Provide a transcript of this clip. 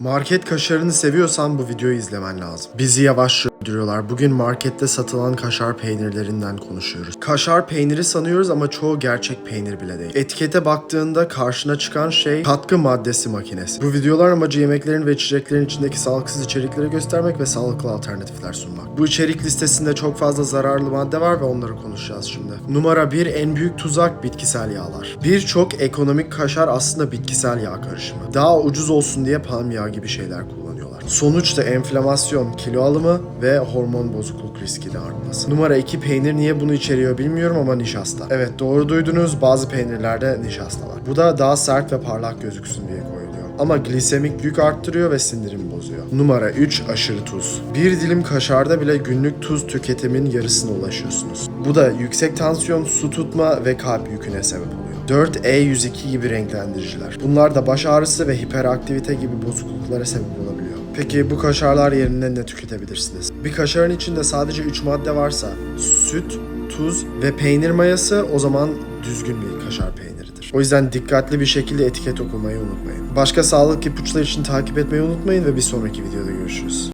Market kaşarını seviyorsan bu videoyu izlemen lazım. Bizi yavaşça öldürüyorlar. Bugün markette satılan kaşar peynirlerinden konuşuyoruz. Kaşar peyniri sanıyoruz ama çoğu gerçek peynir bile değil. Etikete baktığında karşına çıkan şey katkı maddesi makinesi. Bu videolar amacı yemeklerin ve içeceklerin içindeki sağlıksız içerikleri göstermek ve sağlıklı alternatifler sunmak. Bu içerik listesinde çok fazla zararlı madde var ve onları konuşacağız şimdi. Numara 1 en büyük tuzak bitkisel yağlar. Birçok ekonomik kaşar aslında bitkisel yağ karışımı. Daha ucuz olsun diye palm yağı gibi şeyler kullanıyorlar. Sonuçta enflamasyon, kilo alımı ve hormon bozukluk riski de artması. Numara 2 peynir niye bunu içeriyor bilmiyorum ama nişasta. Evet doğru duydunuz bazı peynirlerde nişasta var. Bu da daha sert ve parlak gözüksün diye koyuluyor. Ama glisemik yük arttırıyor ve sindirim bozuyor. Numara 3 aşırı tuz. Bir dilim kaşarda bile günlük tuz tüketimin yarısına ulaşıyorsunuz. Bu da yüksek tansiyon, su tutma ve kalp yüküne sebep oluyor. 4E102 gibi renklendiriciler. Bunlar da baş ağrısı ve hiperaktivite gibi bozukluklara sebep olabiliyor. Peki bu kaşarlar yerine ne tüketebilirsiniz? Bir kaşarın içinde sadece 3 madde varsa süt, tuz ve peynir mayası o zaman düzgün bir kaşar peyniridir. O yüzden dikkatli bir şekilde etiket okumayı unutmayın. Başka sağlık ipuçları için takip etmeyi unutmayın ve bir sonraki videoda görüşürüz.